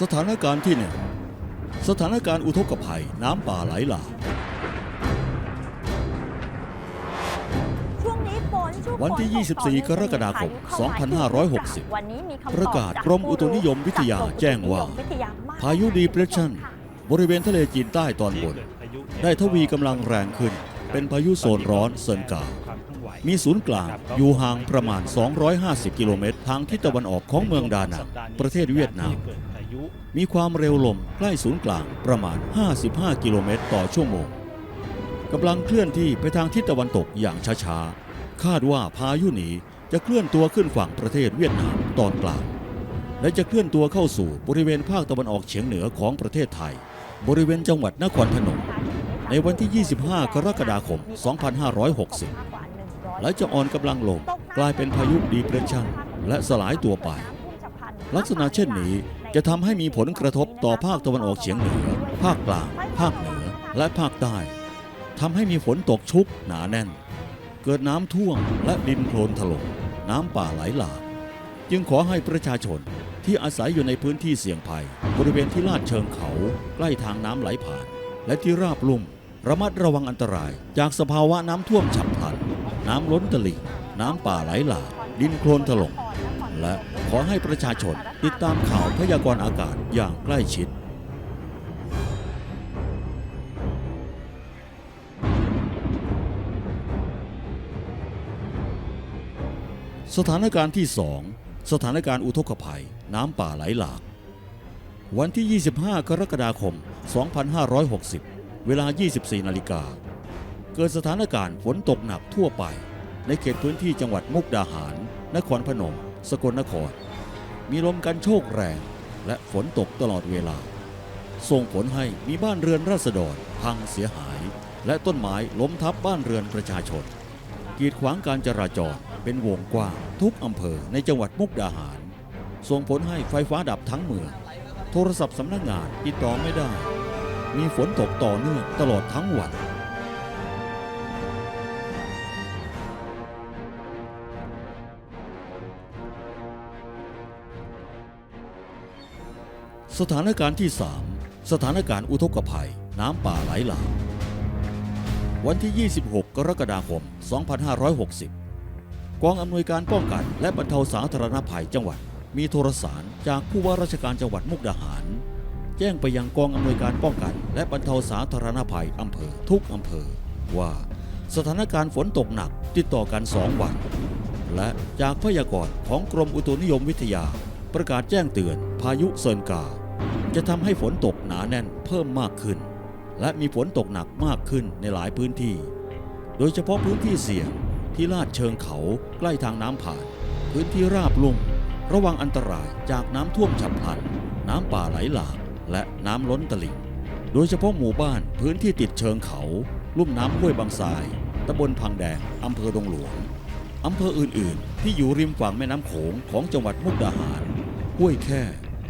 สถานการณ์ที่หนึ่งสถานการณ์อุทกภัยน้ำป่าไหลหลากช่วงนี้ฝนช่วงวันที่ฝนต24 กรกฎาคมพายุเข้ามาอีกแล้วค่ะ2560วันนี้มีคำตอบประกาศจากกรมอุตุนิยมวิทยาจากกรมแจ้งว่าอุตุนิยมวิทยมกพายุดีเพรสชันบริเวณทะเลจีนใต้ตอนบน ได้ทวีกำลังแรงขึ้น เป็นพายุโซนร้อนเซินกา มีศูนย์กลางอยู่ห่างประมาณ 250 กิโลเมตร ทางทิศตะวันออกของเมืองดานังประเทศเวียดนาม มีความเร็วลมใกล้ศูนย์กลางประมาณ 55 กิโลเมตรต่อชั่วโมงกำลังเคลื่อนที่ไปทางทิศตะวันตกอย่างช้าๆ คาดว่าพายุนี้จะเคลื่อนตัวขึ้นฝั่งประเทศเวียดนามตอนกลาง และจะเคลื่อนตัวเข้าสู่บริเวณภาคตะวันออกเฉียงเหนือของประเทศไทย บริเวณจังหวัดนครพนม ในวันที่ 25 กรกฎาคม 2560 และจะอ่อนกำลังลงกลายเป็นพายุดีเพรสชันและสลายตัวไป ลักษณะเช่นนี้ จะทำให้มีผลกระทบต่อภาคตะวันออกเฉียงเหนือ ภาคกลาง ภาคเหนือ และภาคใต้ทำให้มีฝนตกชุกหนาแน่น เกิดน้ำท่วมและดินโคลนถล่มน้ำป่าไหลหลากจึงขอให้ประชาชนที่อาศัยอยู่ในพื้นที่เสี่ยงภัย บริเวณที่ลาดเชิงเขาใกล้ทางน้ำไหลผ่าน และที่ราบลุ่ม ระมัดระวังอันตราย จากสภาวะน้ำท่วมฉับพลัน น้ำล้นตลิ่งน้ำป่าไหลหลากดินโคลนถล่ม และขอให้ประชาชนติดตามข่าวพยากรณ์อากาศอย่างใกล้ชิด สถานการณ์ที่ 2 สถานการณ์อุทกภัย น้ำป่าไหลหลาก วันที่ 25 กรกฎาคม 2560 เวลา 24 นาฬิกา เกิดสถานการณ์ฝนตกหนักทั่วไป ในเขตพื้นที่จังหวัดมุกดาหาร นครพนม สกลนคร มีลมกันโชกแรงและฝนตกตลอดเวลา ส่งผลให้มีบ้านเรือนราษฎรพังเสียหาย และต้นไม้ล้มทับบ้านเรือนประชาชน กีดขวางการจราจรเป็นวงกว้างทุกอำเภอในจังหวัดมุกดาหาร ส่งผลให้ไฟฟ้าดับทั้งเมืองโทรศัพท์สำนักงานติดต่อไม่ได้ มีฝนตกต่อเนื่องตลอดทั้งวัน สถานการณ์ที่ 3 สถานการณ์อุทกภัย น้ำป่าไหลหลากวันที่ 26 กรกฎาคม 2560 กองอำนวยการป้องกัน และบรรเทาสาธารณภัยจังหวัด มีโทรสารจากผู้ว่าราชการจังหวัดมุกดาหาร แจ้งไปยังกองอำนวยการป้องกัน และบรรเทาสาธารณภัยอำเภอทุกอำเภอ ว่าสถานการณ์ฝนตกหนักติดต่อกัน 2 วัน และจากพยากรณ์ของกรมอุตุนิยมวิทยา ประกาศแจ้งเตือนพายุเซินกา จะทำให้ฝนตกหนาแน่นเพิ่มมากขึ้น และมีฝนตกหนักมากขึ้นในหลายพื้นที่ โดยเฉพาะพื้นที่เสี่ยงที่ลาดเชิงเขาใกล้ทางน้ำผ่าน พื้นที่ราบลุ่ม ระวังอันตรายจากน้ำท่วมฉับพลัน น้ำป่าไหลหลากและน้ำล้นตลิ่ง โดยเฉพาะหมู่บ้านพื้นที่ติดเชิงเขา ลุ่มน้ำห้วยบางทรายตำบลพังแดงอำเภอดงหลวงอำเภออื่น ๆ ที่อยู่ริมฝั่งแม่น้ำโขงของจังหวัดมุกดาหาร ห้วยแค่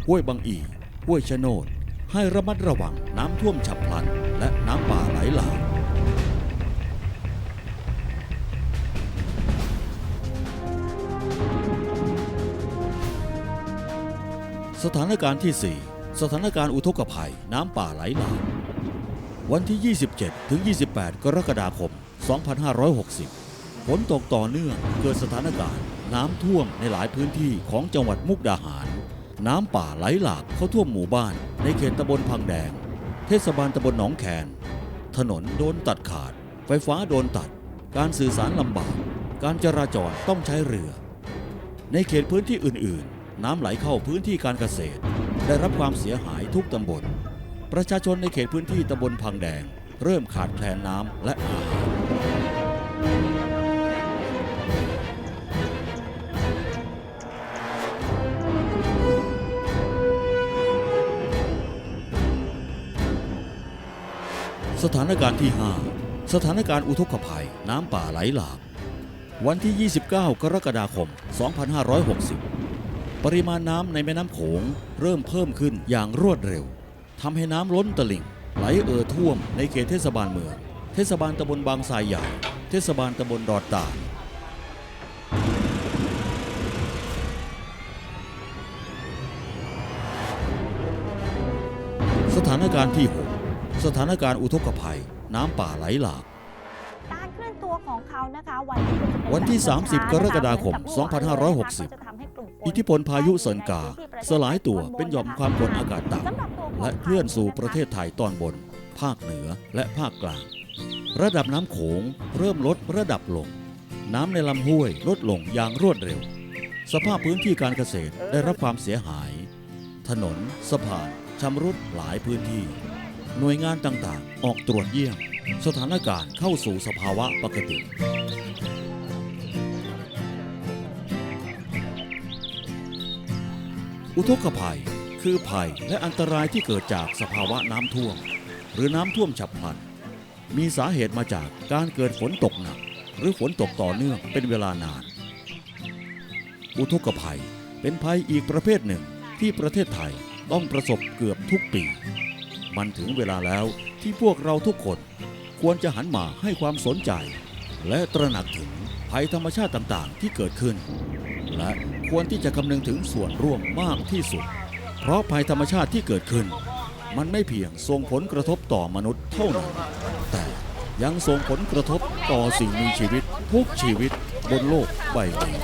ห้วยบางอี ห้วยชะโนด ให้ระมัดระวังน้ำท่วมฉับพลัน และน้ำป่าไหลหลากสถานการณ์ที่ 4 สถานการณ์อุทกภัยน้ำป่าไหลหลากวันที่ 27 ถึง 28 กรกฎาคม 2560 ฝนตกต่อเนื่องเกิดสถานการณ์น้ำท่วมในหลายพื้นที่ของจังหวัดมุกดาหาร น้ำป่าไหลหลากเข้าท่วมหมู่บ้าน ในเขตตำบลพังแดง เทศบาลตำบลหนองแคน ถนนโดนตัดขาด ไฟฟ้าโดนตัด การสื่อสารลำบาก การจราจรต้องใช้เรือ ในเขตพื้นที่อื่น ๆ น้ำไหลเข้าพื้นที่การเกษตร ได้รับความเสียหายทุกตำบล ประชาชนในเขตพื้นที่ตำบลพังแดง เริ่มขาดแคลนน้ำและอาหาร สถานการณ์ที่ 5 สถานการณ์อุทกภัยน้ำป่าไหลหลาก วันที่ 29 กรกฎาคม 2560 ปริมาณน้ำในแม่น้ำโขงเริ่มเพิ่มขึ้นอย่างรวดเร็วทำให้น้ำล้นตลิ่ง ไหลเอ่อท่วมในเขตเทศบาลเมือง เทศบาลตำบลบางทรายใหญ่ เทศบาลตำบลดอนตาลทานการณ์ที่ 6 สถานการณ์อุทกภัย น้ำป่าไหลหลากการเคลื่อนตัวของเขานะคะวันนี้ก็จะเป็นวันที่แบบช้าๆ30 กรกฎาคมนะคะเหอนกับพวกเราเลยนะคะ2560ก็จะทำให้กลุ่มฝนอิทธิพลพายุเซินกา สลายตัวเป็นหย่อมความกดอากาศต่สำหรับตัวของำและเคลื่อนสู่ประเทศไทยตอนบน ภาคเหนือและภาคกลาง ระดับน้ำโขงเริ่มลดระดับลง น้ำในลำห้วยลดลงอย่างรวดเร็ว สภาพพื้นที่การเกษตรได้รับความเสียหาย ถนน สะพานชำรุดหลายพื้นที่ หน่วยงานต่างๆ ออกตรวจเยี่ยม สถานการณ์เข้าสู่สภาวะปกติ อุทกภัยคือภัยและอันตรายที่เกิดจากสภาวะน้ำท่วม หรือน้ำท่วมฉับพลัน มีสาเหตุมาจากการเกิดฝนตกหนัก หรือฝนตกต่อเนื่องเป็นเวลานาน อุทกภัยเป็นภัยอีกประเภทหนึ่งที่ประเทศไทยต้องประสบเกือบทุกปี มันถึงเวลาแล้วที่พวกเราทุกคนควรจะหันมาให้ความสนใจ และตระหนักถึงภัยธรรมชาติต่างๆ ที่เกิดขึ้น และควรที่จะคำนึงถึงส่วนร่วมมากที่สุด เพราะภัยธรรมชาติที่เกิดขึ้น มันไม่เพียงส่งผลกระทบต่อมนุษย์เท่านั้น แต่ยังส่งผลกระทบต่อสิ่งมีชีวิตทุกชีวิตบนโลกใบนี้